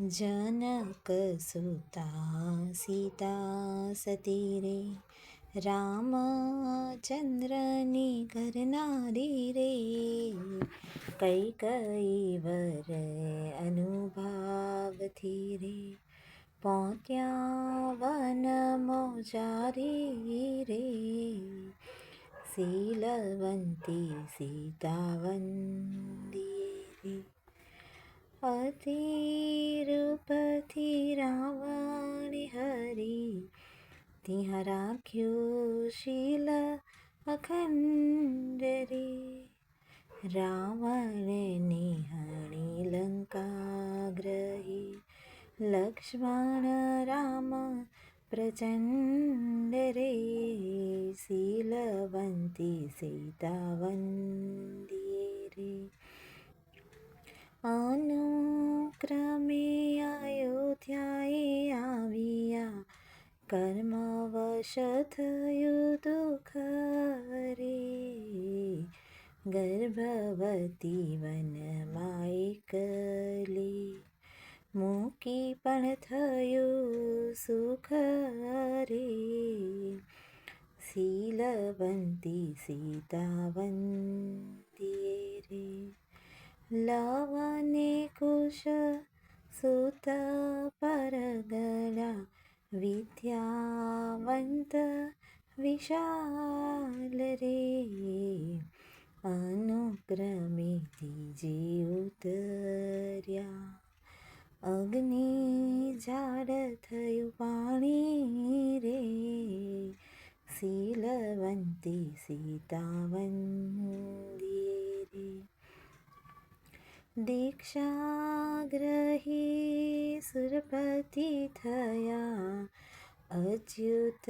जनक सुता सीता सती रे। रामचन्द्रनि करनारी रे। कई कै वर अनुभव थी रे पौत्या वन मोजारी रे। शीलवन्ती सीतावन्दी रे। અતિરૂપથી રાવણ હરી ત્યાં રાખ્યું શીલ અખંડ રે રાવણને હણી લંકા ગ્રહી લક્ષ્મણ રામ પ્રચંડ રે શીલવંતી સીતાવંદીએ રે અનુક્રમે કર્મવશ થયું દુઃખ રે ગર્ભવતી વનમાં એકલી મૂકી પણ થયું સુખ રે શીલવંતી સીતાવંતી રે લવને કુશ સુત પરગલા વિદ્યાવંત વિશાલ રે અનુક્રમે ત્રીજે ઉતર્યા અગ્નિ ઝાડ થયું પાણી રે શીલવંતી સીતાવંદી રે દીક્ષાગ્રહી સુરપતિ થયા अच्युतकल्पेतिहा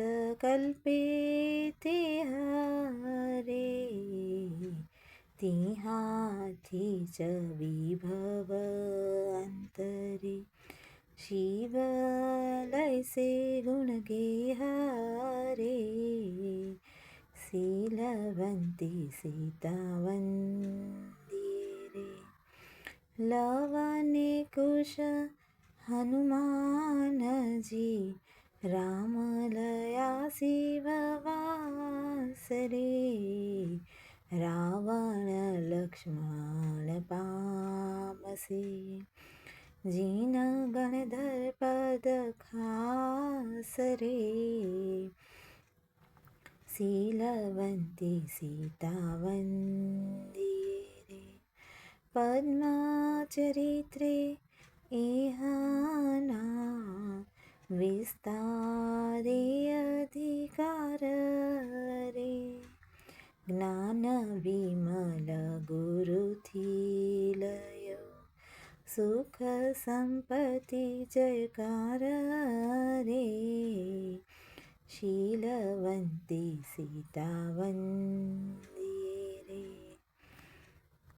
तिहाथि च विभव विभवन्तरे शिवलयसे गुणगेहारे शीलवन्ति सीतावन्दिरे लवने कुश हनुमानजी रामलया शिववासरे रावणलक्ष्मणपामसे जिनगणधर्पदखासरे शीलवन्ति सीतावन्दिरे पद्माचरित्रे इहा विस्तारे अधिकार रे ज्ञान विमल विमलगुरुथिलय सुख सम्पत्ति जयकार रे शीलवन्ति सीतावन्ति